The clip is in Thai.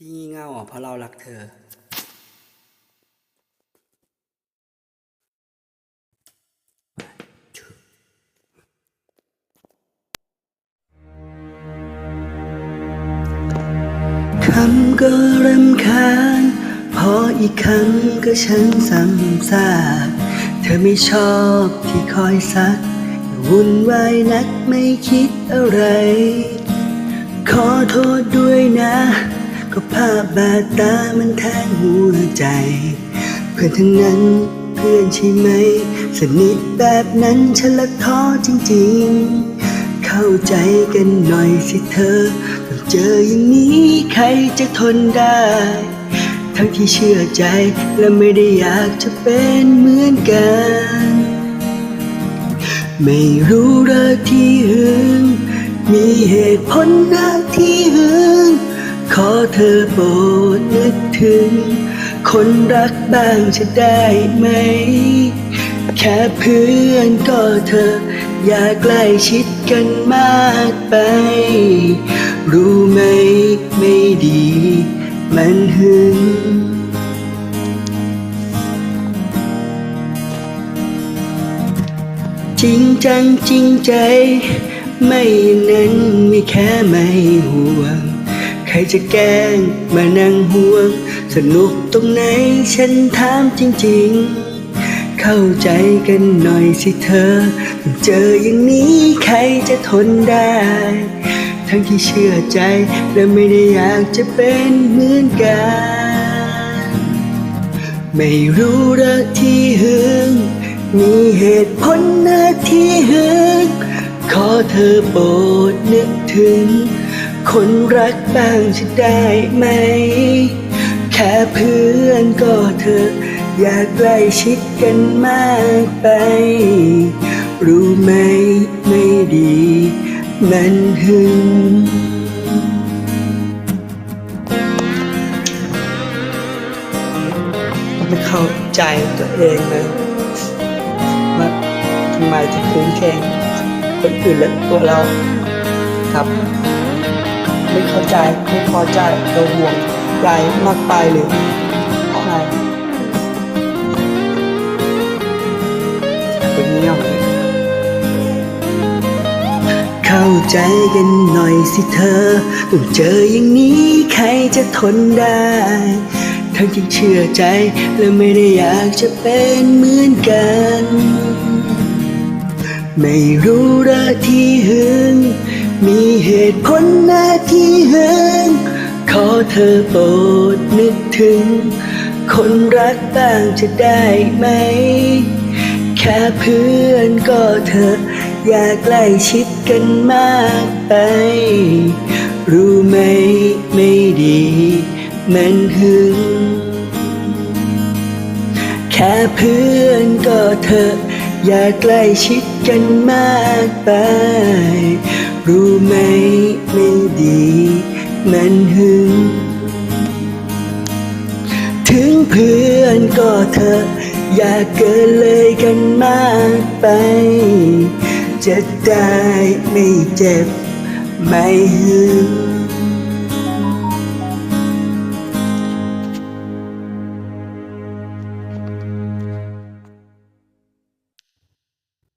ที่งี่เง่าเพราะเรารักเธอ คำก็เรำคาญพออีกครั้งก็ฉันซ้ำซากเธอไม่ชอบที่คอยซัก วุ่นวายนักไม่คิดอะไร ขอโทษด้วยนะ ก็ภาพบาดตามันแทงหัวใจ เพื่อนทั้งนั้นเพื่อนใช่ไหม สนิทแบบนั้นฉันละท้อจริงๆ เข้าใจกันหน่อยสิเธอต้องเจออย่างนี้ใครจะทนได้ ทั้งที่เชื่อใจและไม่ได้อยากจะเป็นเหมือนกัน ไม่รู้เรื่องที่หึงมีเหตุผลนะที่หึง ขอเธอโปรดนึกถึง คนรักบ้างจะได้ไหม แค่เพื่อนก็เธอ อย่าใกล้ชิดกันมากไป รู้ไหมไม่ดี มันหึงจริงจังจริงใจ ไม่อย่งนั้นไม่แค่ไม่ห่วง จะแกล้งมานั่งห่วง สนุกตรงไหนฉันถามจริงๆ เข้าใจกันหน่อยสิเธอ เจออย่างนี้ใครจะทนได้ ทั้งที่เชื่อใจและไม่ได้อยากจะเป็นเหมือนกัน ไม่รู้รักที่หึงมีเหตุผลนะที่หึงขอเธอโปรดนึกถึง คนรักบ้างจะได้ไหม แค่เพื่อนก็เธออยากใกล้ชิดกันมากไป รู้ไหมไม่ดี มันหึงไม่เข้าใจตัวเองเลยว่าทำไมถึงคืนแข่งคนอื่นและตัวเราครับ ไม่เข้าใจไม่พอใจเราห่วงใยมากไปหรือเพราะอะไรเป็นเงี้ยเข้าใจกันหน่อยสิเธอต้องเจออย่างนี้ใครจะทนได้ทั้งที่เชื่อใจและไม่ได้อยากจะเป็นเหมือนกัน ไม่รู้รักที่หึง มีเหตุผลหน้าที่หึงขอเธอโปรดนึกถึง คนรักบ้างจะได้ไหม แค่เพื่อนก็เธออยากใกล้ชิดกันมากไป รู้ไหมไม่ดี มันหึง แค่เพื่อนก็เธออยากใกล้ชิดกันมากไป รู้ไหมไม่ดี มันหึง ถึงเพื่อนก็เธอ อยากเกินเลยกันมากไป จะได้ไม่เจ็บ ไม่หึง